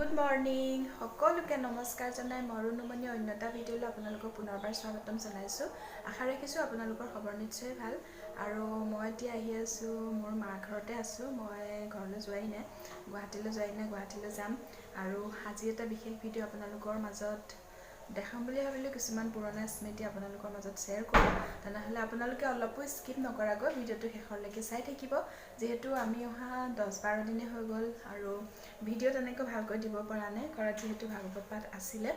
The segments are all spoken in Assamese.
গুড মৰ্ণিং সকলোকে নমস্কাৰ জনাই মৰুণমণি অন্য এটা ভিডিঅ'লৈ আপোনালোকক পুনৰবাৰ স্বাগতম জনাইছোঁ। আশা ৰাখিছোঁ আপোনালোকৰ খবৰ নিশ্চয় ভাল। আৰু মই এতিয়া আহি আছোঁ মোৰ মাৰ ঘৰতে আছোঁ। মই ঘৰলৈ যোৱাই নাই গুৱাহাটীলৈ যোৱাই নাই গুৱাহাটীলৈ যাম। আৰু আজি এটা বিশেষ ভিডিঅ' আপোনালোকৰ মাজত দেখাম বুলি ভাবিলোঁ কিছুমান পুৰণা স্মৃতি আপোনালোকৰ মাজত শ্বেয়াৰ কৰোঁ। তেনেহ'লে আপোনালোকে অলপো স্কিপ নকৰাকৈ ভিডিঅ'টো শেষলৈকে চাই থাকিব। যিহেতু আমি অহা দহ বাৰ দিনে হৈ গ'ল আৰু ভিডিঅ' তেনেকৈ ভালকৈ দিব পৰা নাই ঘৰত যিহেতু ভাগৱত পাঠ আছিলে।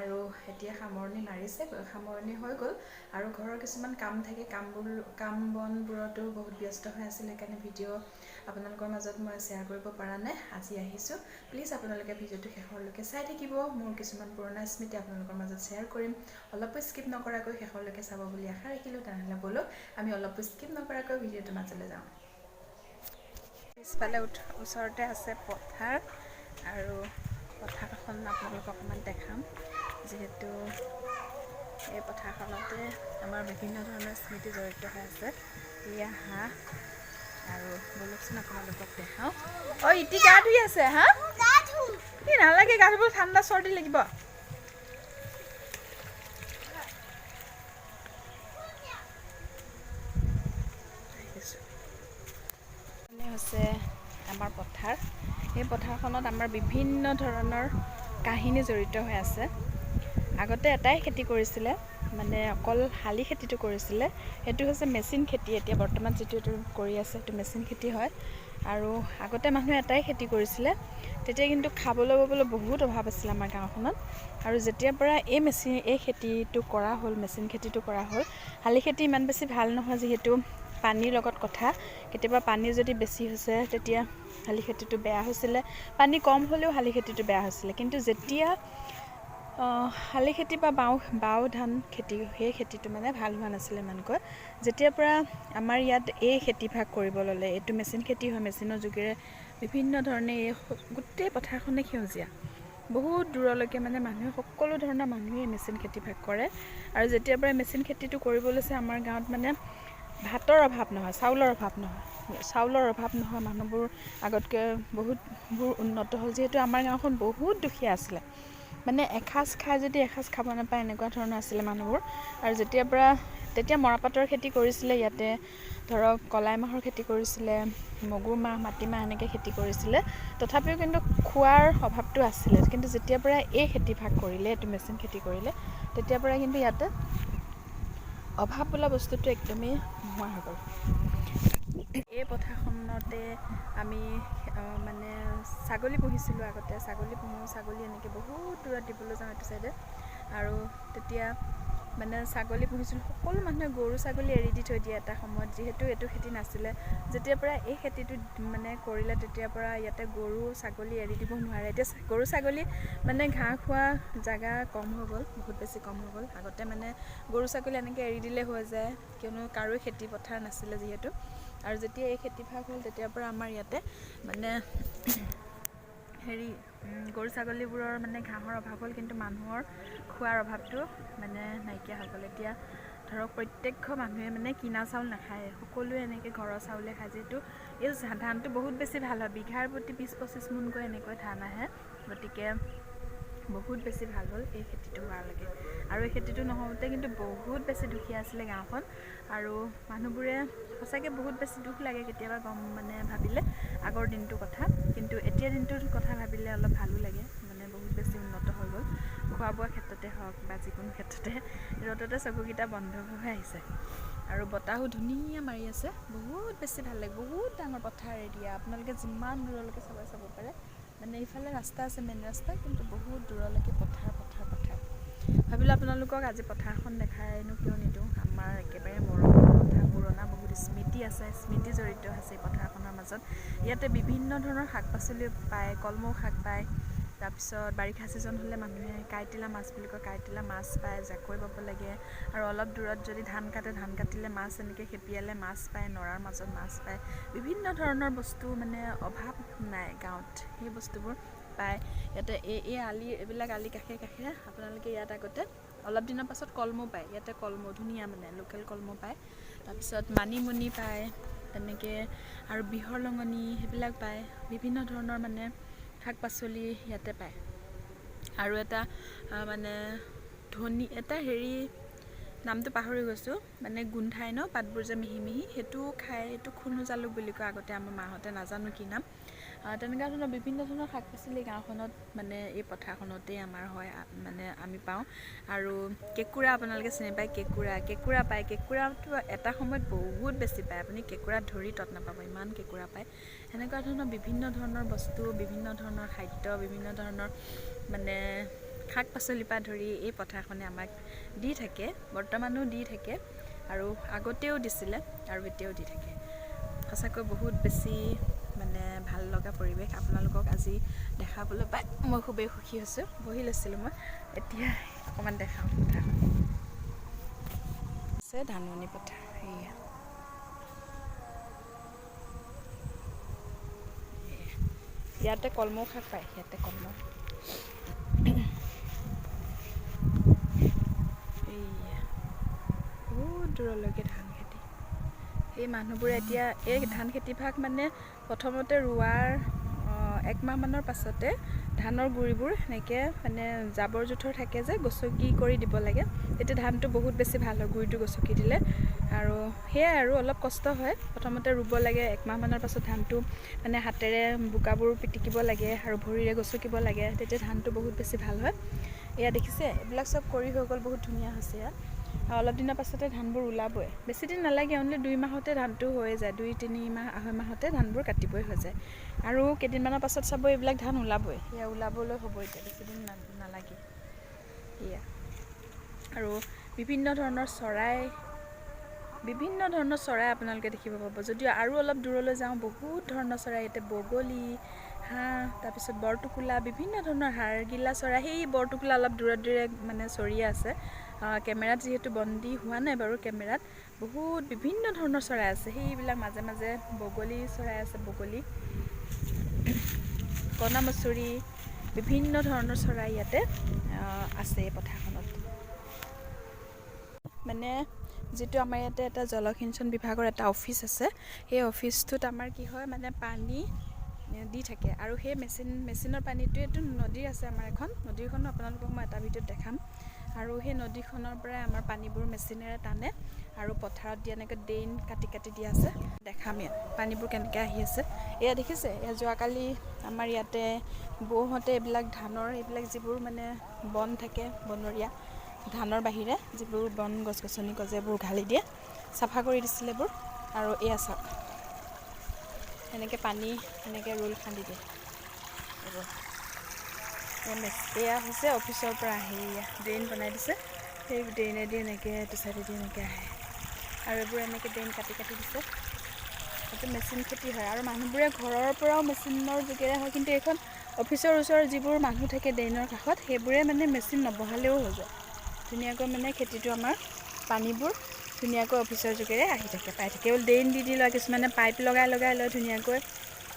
আৰু এতিয়া সামৰণি মাৰিছে সামৰণি হৈ গ'ল। আৰু ঘৰৰ কিছুমান কাম থাকে কামবোৰ কাম বনবোৰতো বহুত ব্যস্ত হৈ আছিল সেইকাৰণে ভিডিঅ' আপোনালোকৰ মাজত মই শ্বেয়াৰ কৰিব পৰা নাই আজি আহিছোঁ। প্লিজ আপোনালোকে ভিডিঅ'টো শেষলৈকে চাই থাকিব মোৰ কিছুমান পুৰণা স্মৃতি আপোনালোকৰ মাজত শ্বেয়াৰ কৰিম। অলপো স্কিপ নকৰাকৈ শেষলৈকে চাব বুলি আশা ৰাখিলোঁ তেনেহ'লে ব'লক আমি অলপো স্কিপ নকৰাকৈ ভিডিঅ'টোৰ মাজলৈ যাওঁ। পিছফালে ওচৰতে আছে পথাৰ আৰু পথাৰখন আপোনালোকক অকণমান দেখাম। যিহেতু এই পথাৰখনতে আমাৰ বিভিন্ন ধৰণৰ স্মৃতি জড়িত হৈ আছে। এয়া হাঁহ আৰু বলকচোন আপোনালোকক দেখাওঁ। অঁ ইটি গা ধুই আছে হা? কি নালাগে গা ধুব ঠাণ্ডা চৰ্দি লাগিব। হৈছে আমাৰ পথাৰ। এই পথাৰখনত আমাৰ বিভিন্ন ধৰণৰ কাহিনী জড়িত হৈ আছে। আগতে এটাই খেতি কৰিছিলে মানে অকল শালি খেতিটো কৰিছিলে সেইটো হৈছে মেচিন খেতি এতিয়া বৰ্তমান যিটো এইটো কৰি আছে সেইটো মেচিন খেতি হয়। আৰু আগতে মানুহে এটাই খেতি কৰিছিলে তেতিয়া কিন্তু খাবলৈ ববলৈ বহুত অভাৱ আছিলে আমাৰ গাঁওখনত। আৰু যেতিয়াৰ পৰা এই মেচিন এই খেতিটো কৰা হ'ল মেচিন খেতিটো কৰা হ'ল শালি খেতি ইমান বেছি ভাল নহয় যিহেতু পানীৰ লগত কথা। কেতিয়াবা পানী যদি বেছি হৈছে তেতিয়া শালি খেতিটো বেয়া হৈছিলে। পানী কম হ'লেও শালি খেতিটো বেয়া হৈছিলে। কিন্তু যেতিয়া শালি খেতি বা বাও বাও ধান খেতি সেই খেতিটো মানে ভাল হোৱা নাছিলে ইমানকৈ। যেতিয়াৰ পৰা আমাৰ ইয়াত এই খেতিভাগ কৰিব ল'লে এইটো মেচিন খেতি হয় মেচিনৰ যোগেৰে বিভিন্ন ধৰণে এই গোটেই পথাৰখনে সেউজীয়া। বহুত দূৰলৈকে মানে মানুহে সকলো ধৰণৰ মানুহে এই মেচিন খেতিভাগ কৰে। আৰু যেতিয়াৰ পৰা মেচিন খেতিটো কৰিব লৈছে আমাৰ গাঁৱত মানে ভাতৰ অভাৱ নহয় চাউলৰ অভাৱ নহয়। চাউলৰ অভাৱ নহয় মানুহবোৰ আগতকৈ বহুতবোৰ উন্নত হ'ল। যিহেতু আমাৰ গাঁওখন বহুত দুখীয়া আছিলে। মানে এসাঁজ খাই যদি এসাঁজ খাব নাপায় এনেকুৱা ধৰণৰ আছিলে মানুহবোৰ। আৰু যেতিয়াৰ পৰা তেতিয়া মৰাপাটৰ খেতি কৰিছিলে ইয়াতে ধৰক কলাই মাহৰ খেতি কৰিছিলে মগুৰ মাহ মাটিমাহ এনেকৈ খেতি কৰিছিলে। তথাপিও কিন্তু খোৱাৰ অভাৱটো আছিলে। কিন্তু যেতিয়াৰ পৰা এই খেতিভাগ কৰিলে এইটো মেচিন খেতি কৰিলে তেতিয়াৰ পৰা কিন্তু ইয়াতে অভাৱ বোলা বস্তুটো একদমেই নোহোৱা হৈ গ'ল। এই পথাৰখনতে আমি মানে ছাগলী পুহিছিলোঁ আগতে ছাগলী পুহোঁ ছাগলী এনেকৈ বহুত দূৰত দিবলৈ যাওঁ এইটো চাইডে। আৰু তেতিয়া মানে ছাগলী পুহিছিলোঁ সকলো মানুহে গৰু ছাগলী এৰি দি থৈ দিয়ে এটা সময়ত যিহেতু এইটো খেতি নাছিলে। যেতিয়াৰ পৰা এই খেতিটো মানে কৰিলে তেতিয়াৰ পৰা ইয়াতে গৰু ছাগলী এৰি দিব নোৱাৰে। এতিয়া গৰু ছাগলী মানে ঘাঁহ খোৱা জেগা কম হৈ গ'ল বহুত বেছি কম হৈ গ'ল। আগতে মানে গৰু ছাগলী এনেকৈ এৰি দিলে হৈ যায় কিয়নো কাৰোৱে খেতি পথাৰ নাছিলে যিহেতু। আৰু যেতিয়া এই খেতিভাগ হ'ল তেতিয়াৰ পৰা আমাৰ ইয়াতে মানে হেৰি গৰু ছাগলীবোৰৰ মানে ঘাঁহৰ অভাৱ হ'ল কিন্তু মানুহৰ খোৱাৰ অভাৱটো মানে নাইকিয়া হৈ গ'ল। এতিয়া ধৰক প্ৰত্যেক ঘৰ মানুহে মানে কিনা চাউল নাখায়। সকলোৱে এনেকৈ ঘৰৰ চাউলে খায় যিহেতু এই ধানটো বহুত বেছি ভাল হয়। বিঘাৰ প্ৰতি বিছ পঁচিছ মোনকৈ এনেকৈ ধান আহে। গতিকে বহুত বেছি ভাল হ'ল এই খেতিটো হোৱালৈকে আৰু এই খেতিটো নহওঁতে কিন্তু বহুত বেছি দুখীয়া আছিলে গাঁওখন। আৰু মানুহবোৰে সঁচাকৈ বহুত বেছি দুখ লাগে কেতিয়াবা গম মানে ভাবিলে আগৰ দিনটোৰ কথা। কিন্তু এতিয়া দিনটোৰ কথা ভাবিলে অলপ ভালো লাগে। মানে বহুত বেছি উন্নত হৈ গ'ল। খোৱা বোৱা ক্ষেত্ৰতে হওক বা যিকোনো ক্ষেত্ৰতে ৰ'দতে চকুকেইটা বন্ধ হৈ আহিছে। আৰু বতাহো ধুনীয়া মাৰি আছে। বহুত বেছি ভাল লাগে। বহুত ডাঙৰ পথাৰ এৰিয়া। আপোনালোকে যিমান দূৰলৈকে চাব চাব পাৰে। মানে ইফালে ৰাস্তা আছে মেইন ৰাস্তা কিন্তু বহুত দূৰলৈকে পথাৰ পথাৰ পথাৰ। ভাবিলোঁ আপোনালোকক আজি পথাৰখন দেখাইনো কিয় নিদিওঁ আমাৰ একেবাৰে মৰমৰ পথাৰ পুৰণা বহুত স্মৃতি আছে স্মৃতি জড়িত আছে এই পথাৰখনৰ মাজত। ইয়াতে বিভিন্ন ধৰণৰ শাক পাচলি পায় কলমৌ শাক পায়। তাৰপিছত বাৰিষা ছিজন হ'লে মানুহে কাইটিলা মাছ বুলি কয় কাইটিলা মাছ পায় জাকৈ বাব লাগে। আৰু অলপ দূৰত যদি ধান কাটে ধান কাটিলে মাছ এনেকৈ খেপিয়ালে মাছ পায় নৰাৰ মাজত মাছ পায়। বিভিন্ন ধৰণৰ বস্তু মানে অভাৱ নাই গাঁৱত সেই বস্তুবোৰ পায়। ইয়াতে এই এই আলি এইবিলাক আলি কাষে কাষে আপোনালোকে ইয়াত আগতে অলপ দিনৰ পাছত কলমৌ পায়। ইয়াতে কলমৌ ধুনীয়া মানে লোকেল কলমৌ পায়। তাৰপিছত মানিমুনি পায় তেনেকৈ আৰু বিহৰ লঙনি সেইবিলাক পায়। বিভিন্ন ধৰণৰ মানে শাক পাচলি ইয়াতে পায়। আৰু এটা মানে ধনী এটা হেৰি নামটো পাহৰি গৈছোঁ। মানে গোন্ধাই ন পাতবোৰ যে মিহি মিহি সেইটো খাই এইটো খুনু বুলি কয় আগতে আমাৰ মাহঁতে নাজানো কি নাম। তেনেকুৱা ধৰণৰ বিভিন্ন ধৰণৰ শাক পাচলি গাঁওখনত মানে এই পথাৰখনতেই আমাৰ হয় মানে আমি পাওঁ। আৰু কেঁকুৰা আপোনালোকে চিনি পায় কেঁকুৰা। কেঁকুৰা পায় কেঁকুৰাটো এটা সময়ত বহুত বেছি পায়। আপুনি কেঁকুৰা ধৰি তত নাপাব ইমান কেঁকুৰা পায়। সেনেকুৱা ধৰণৰ বিভিন্ন ধৰণৰ বস্তু বিভিন্ন ধৰণৰ খাদ্য বিভিন্ন ধৰণৰ মানে শাক পাচলিৰ পৰা ধৰি এই পথাৰখনে আমাক দি থাকে বৰ্তমানো দি থাকে আৰু আগতেও দিছিলে আৰু এতিয়াও দি থাকে। সঁচাকৈ বহুত বেছি মানে ভাল লগা পৰিৱেশ আপোনালোকক আজি দেখাবলৈ পাই মই খুবেই সুখী হৈছোঁ। বহি লৈছিলোঁ মই এতিয়া অকণমান দেখাওঁ আছে ধাননি পথাৰ ইয়াতে কলমৌ শাক পায় ইয়াতে কলমৌ এইয়া বহুত দূৰলৈকে ধান খেতি। এই মানুহবোৰে এতিয়া এই ধান খেতিভাগ মানে প্ৰথমতে ৰোৱাৰ একমাহমানৰ পাছতে ধানৰ গুৰিবোৰ সেনেকৈ মানে জাবৰ জোঁথৰ থাকে যে গছকি কৰি দিব লাগে। তেতিয়া ধানটো বহুত বেছি ভাল হয় গুৰিটো গছকি দিলে। আৰু সেয়াই আৰু অলপ কষ্ট হয়। প্ৰথমতে ৰুব লাগে একমাহমানৰ পাছত ধানটো মানে হাতেৰে বোকাবোৰ পিটিকিব লাগে আৰু ভৰিৰে গছকিব লাগে। তেতিয়া ধানটো বহুত বেছি ভাল হয়। এয়া দেখিছে এইবিলাক চব কৰি হৈ গ'ল বহুত ধুনীয়া হৈছে ইয়াত। অলপ দিনৰ পাছতে ধানবোৰ ওলাবই। বেছি দিন নালাগে অনলি দুই মাহতে ধানটো হৈ যায়। দুই তিনি মাহ আঢ়ৈ মাহতে ধানবোৰ কাটিবই হৈ যায়। আৰু কেইদিনমানৰ পাছত চাব এইবিলাক ধান ওলাবই। সেয়া ওলাবলৈ হ'ব এতিয়া বেছি দিন না- নালাগে। সেয়া আৰু বিভিন্ন ধৰণৰ চৰাই বিভিন্ন ধৰণৰ চৰাই আপোনালোকে দেখিব পাব। যদিও আৰু অলপ দূৰলৈ যাওঁ বহুত ধৰণৰ চৰাই ইয়াতে বগলী হাঁহ তাৰপিছত বৰটোকোলা বিভিন্ন ধৰণৰ হাড়গিলা চৰাই সেই বৰটোকোলা অলপ দূৰে দূৰে মানে চৰিয়ে আছে। কেমেৰাত যিহেতু বন্দী হোৱা নাই বাৰু কেমেৰাত বহুত বিভিন্ন ধৰণৰ চৰাই আছে। সেইবিলাক মাজে মাজে বগলী চৰাই আছে বগলী কণামুচৰি বিভিন্ন ধৰণৰ চৰাই ইয়াতে আছে এই পথাৰখনত। মানে যিটো আমাৰ ইয়াতে এটা জলসিঞ্চন বিভাগৰ এটা অফিচ আছে সেই অফিচটোত আমাৰ কি হয় মানে পানী দি থাকে। আৰু সেই মেচিন মেচিনৰ পানীটোৱেতো নদী আছে আমাৰ এখন। নদীখনো আপোনালোকক মই এটা ভিডিঅ'ত দেখাম। আৰু সেই নদীখনৰ পৰাই আমাৰ পানীবোৰ মেচিনেৰে টানে আৰু পথাৰত দিয়া এনেকৈ ড্ৰেইন কাটি কাটি দিয়া আছে। দেখাম ইয়াত পানীবোৰ কেনেকৈ আহি আছে। এয়া দেখিছে? এয়া যোৱাকালি আমাৰ ইয়াতে বৌহঁতে এইবিলাক ধানৰ এইবিলাক যিবোৰ মানে বন থাকে বনৰীয়া ধানৰ বাহিৰে যিবোৰ বন গছ গছনি গজে এইবোৰ উঘালি দিয়ে চাফা কৰি দিছিলে এইবোৰ আৰু এয়া চাওক। এনেকৈ পানী এনেকৈ ৰোল খান্দি দিয়ে। এইবোৰ এয়া হৈছে অফিচৰ পৰা আহি ড্ৰেইন বনাই দিছে। সেই ড্ৰেইনেদি এনেকৈ চাইডেদি এনেকৈ আহে। আৰু এইবোৰ এনেকৈ ড্ৰেইন কাটি কাটি দিছে। এইটো মেচিন খেতি হয়। আৰু মানুহবোৰে ঘৰৰ পৰাও মেচিনৰ যোগেৰে হয় কিন্তু এইখন অফিচৰ ওচৰত যিবোৰ মানুহ থাকে ড্ৰেইনৰ কাষত সেইবোৰে মানে মেচিন নবহালেও হৈ যায়। ধুনীয়াকৈ মানে খেতিটো আমাৰ পানীবোৰ ধুনীয়াকৈ অফিচৰ যোগেৰে আহি থাকে পাই থাকে। কেৱল ড্ৰেইন দি দি লয় কিছুমানে পাইপ লগাই লগাই লয় ধুনীয়াকৈ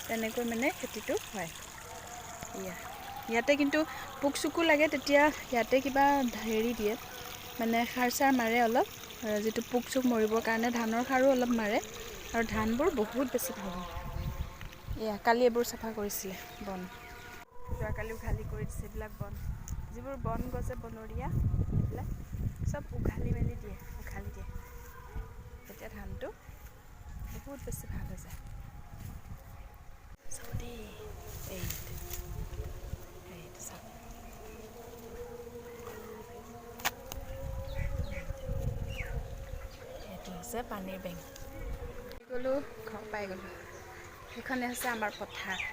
তেনেকৈ মানে খেতিটো হয়। এয়া। ইয়াতে কিন্তু পোক চোকো লাগে তেতিয়া ইয়াতে কিবা হেৰি দিয়ে। মানে সাৰ চাৰ মাৰে অলপ যিটো পোক চোক মৰিবৰ কাৰণে ধানৰ সাৰো অলপ মাৰে আৰু ধানবোৰ বহুত বেছি ভাল হয়। এয়া কালি এইবোৰ চাফা কৰিছিলে বন। যোৱাকালি উঘালি কৰি দিছে এইবিলাক বন। যিবোৰ বন গছে বনৰীয়া সেইবিলাক চব উঘালি মেলি দিয়ে উঘালি দিয়ে। তেতিয়া ধানটো বহুত বেছি ভাল হৈ যায়। হৈছে পানীৰ বেংক গ'লোঁ ঘৰ পাই গ'লোঁ। সেইখনে হৈছে আমাৰ পথাৰ।